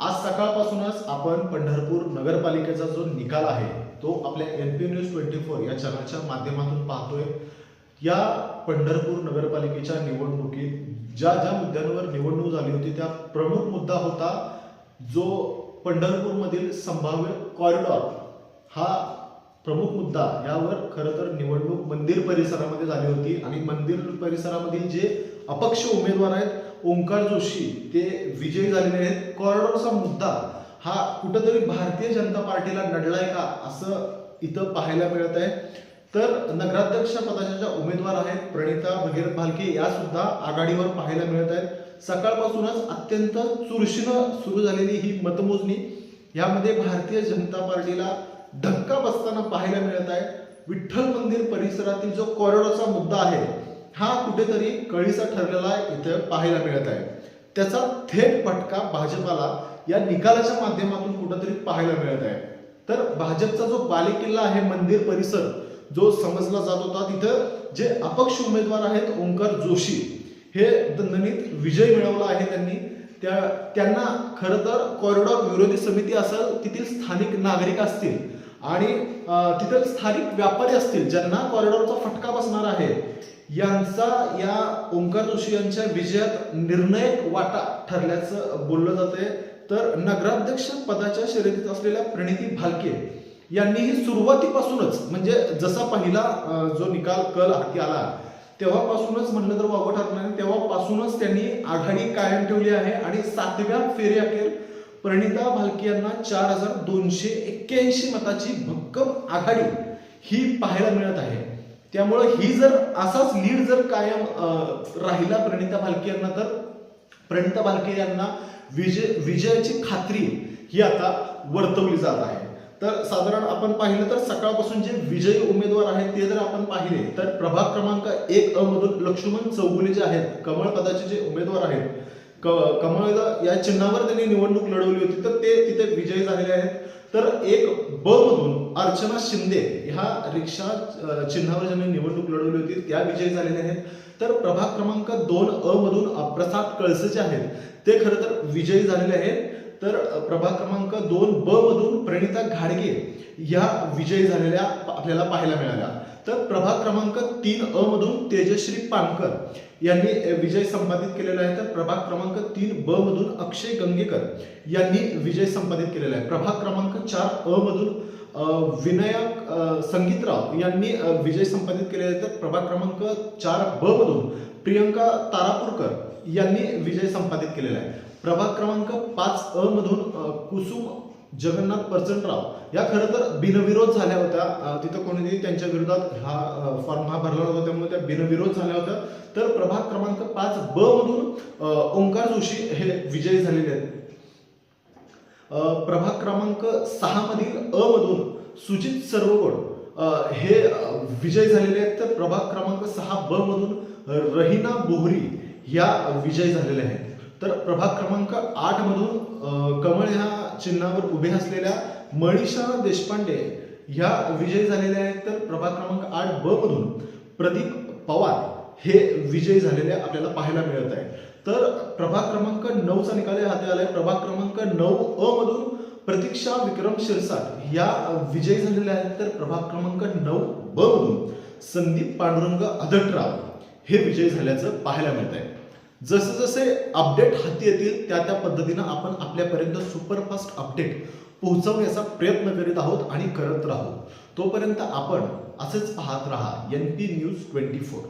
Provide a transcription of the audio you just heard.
आज सकाळपासूनच आपण पंढरपूर नगरपालिकेचा जो निकाल आहे तो आपल्या N P news twenty four या चॅनलच्या माध्यमातून पाहतोय. या पंढरपूर नगरपालिकेच्या निवडणुकीत ज्या ज्या मुद्द्यांवर निवडणूक झाली होती त्या प्रमुख मुद्दा होता जो पंढरपूरमधील संभाव्य कॉरिडॉर हा प्रमुख मुद्दा यावर खरं तर निवडणूक मंदिर परिसरामध्ये झाली होती. आणि मंदिर परिसरामधील जे अपक्ष उमेदवार आहेत ओंकार जोशी ते विजयी झालेले आहेत. कॉरिडॉरचा मुद्दा हा कुठंतरी भारतीय जनता पार्टीला नडलाय का असं इथं पाहायला मिळत आहे. तर नगराध्यक्ष पदाच्या ज्या उमेदवार आहेत प्रणिता भगीरथ भालके या सुद्धा आघाडीवर पाहायला मिळत आहेत. सकाळपासूनच अत्यंत चुरशीनं सुरू झालेली ही मतमोजणी यामध्ये भारतीय जनता पार्टीला धक्का बसताना पाहायला मिळत आहे. विठ्ठल मंदिर परिसरातील जो कॉरिडॉरचा मुद्दा आहे हा कुठेतरी कळीचा ठरलेला इथे पाहायला मिळत आहे. त्याचा थेट फटका भाजपाला या निकालाच्या माध्यमातून कुठेतरी पाहायला मिळत आहे. तर भाजपचा जो बालेकिल्ला आहे मंदिर परिसर जो समजला जात होता तिथं जे अपक्ष उमेदवार आहेत ओंकार जोशी हे दणदणीत विजय मिळवला आहे त्यांनी. त्या त्यांना खरं तर कॉरिडॉर विरोधी समिती असेल तेथील स्थानिक नागरिक असतील आणि तिथं स्थानिक व्यापारी असतील ज्यांना कॉरिडॉरचा फटका बसणार आहे यांचा या ओंकार जोशी यांच्या विजयात निर्णायक वाटा ठरल्याचं बोललं जातंय. तर नगराध्यक्ष पदाच्या शर्यतीत असलेल्या प्रणिती भालके यांनीही सुरुवातीपासूनच म्हणजे जसा पहिला जो निकाल कल हाती आला तेव्हापासूनच म्हणलं तर वावं ठरणार नाही तेव्हापासूनच त्यांनी आघाडी कायम ठेवली आहे. आणि सातव्या फेरी अखेर प्रणिता भालके यांना चार हजार दोनशे एक्क्याऐंशी मताची भक्कम आघाडी ही पाहायला मिळत आहे. त्यामुळे ही जर असाच लीड जर कायम राहिला प्रणिता भालके यांना तर प्रणिता भालके यांना विजय विजयाची खात्री ही आता वर्तवली जात आहे. तर साधारण आपण पाहिलं तर सकाळपासून जे विजयी उमेदवार आहेत ते जर आपण पाहिले तर प्रभाग क्रमांक एक अमधून लक्ष्मण चौगुले जे आहेत कमळ पदाचे जे उमेदवार आहेत क- कमळ या चिन्हावर त्यांनी निवडणूक लढवली होती. तर ते तिथे विजयी झालेले आहेत. तर एक ब मधून अर्चना शिंदे ह्या रिक्षा चिन्हावर ज्यांनी निवडणूक लढवली होती त्या विजयी झालेल्या आहेत. तर प्रभाग क्रमांक दोन अ मधून प्रसाद कळसे जे आहेत. ते खरं तर विजयी झालेले आहेत. तर प्रभाग क्रमांक दोन ब मधून प्रणिता घाडगे या विजयी झालेल्या आपल्याला पाहायला मिळाल्या. तर प्रभाग क्रमांक तीन अ मधून तेजश्री पानकर यांनी विजय संपादित केलेला आहे. तर प्रभाग क्रमांक तीन ब मधून अक्षय गंगेकर यांनी विजय संपादित केलेला आहे. प्रभाग क्रमांक चार अ मधून विनयक संगीतराव यांनी विजय संपादित केलेला आहे. तर प्रभाग क्रमांक चार ब मधून प्रियंका तारापूरकर यांनी विजय संपादित केलेला आहे. प्रभाग क्रमांक पाच अ मधून कुसुम जगन्नाथ परचंडराव. या खरं तर बिनविरोध झाल्या होत्या. तिथं कोणीतरी त्यांच्या विरोधात हा फॉर्म हा भरला होता. त्यामुळे त्या बिनविरोध झाल्या होत्या. तर प्रभाग क्रमांक पाच ब मधून ओंकार जोशी हे विजयी झालेले आहेत. प्रभाग क्रमांक सहा मधील अ मधून सुजित सर्वगोड हे विजय झालेले आहेत. तर प्रभाग क्रमांक सहा ब मधून रहिना बोहरी या विजय झालेल्या आहेत. तर प्रभाग क्रमांक आठ मधून कमळ ह्या चिन्हावर उभे असलेल्या मनीषा देशपांडे ह्या विजयी झालेल्या आहेत. तर प्रभाग क्रमांक आठ ब मधून प्रदीप पवार हे विजयी झालेले आपल्याला पाहायला मिळत आहे. तर प्रभाग क्रमांक नऊचा निकाल हाती आलाय. प्रभाग क्रमांक नऊ अ मधून प्रतीक्षा विक्रम शिरसाट या विजयी झालेल्या आहेत. तर प्रभाग क्रमांक नऊ ब मधून संदीप पांडुरंग अदटराव हे विजयी झाल्याचं पाहायला मिळत आहे. जसे जसे अपडेट हाती येतील त्या त्या पद्धतीनं आपण आपल्यापर्यंत सुपरफास्ट अपडेट पोहोचवण्याचा प्रयत्न करीत आहोत आणि करत राहू. तोपर्यंत आपण असेच पाहत राहा N P news twenty four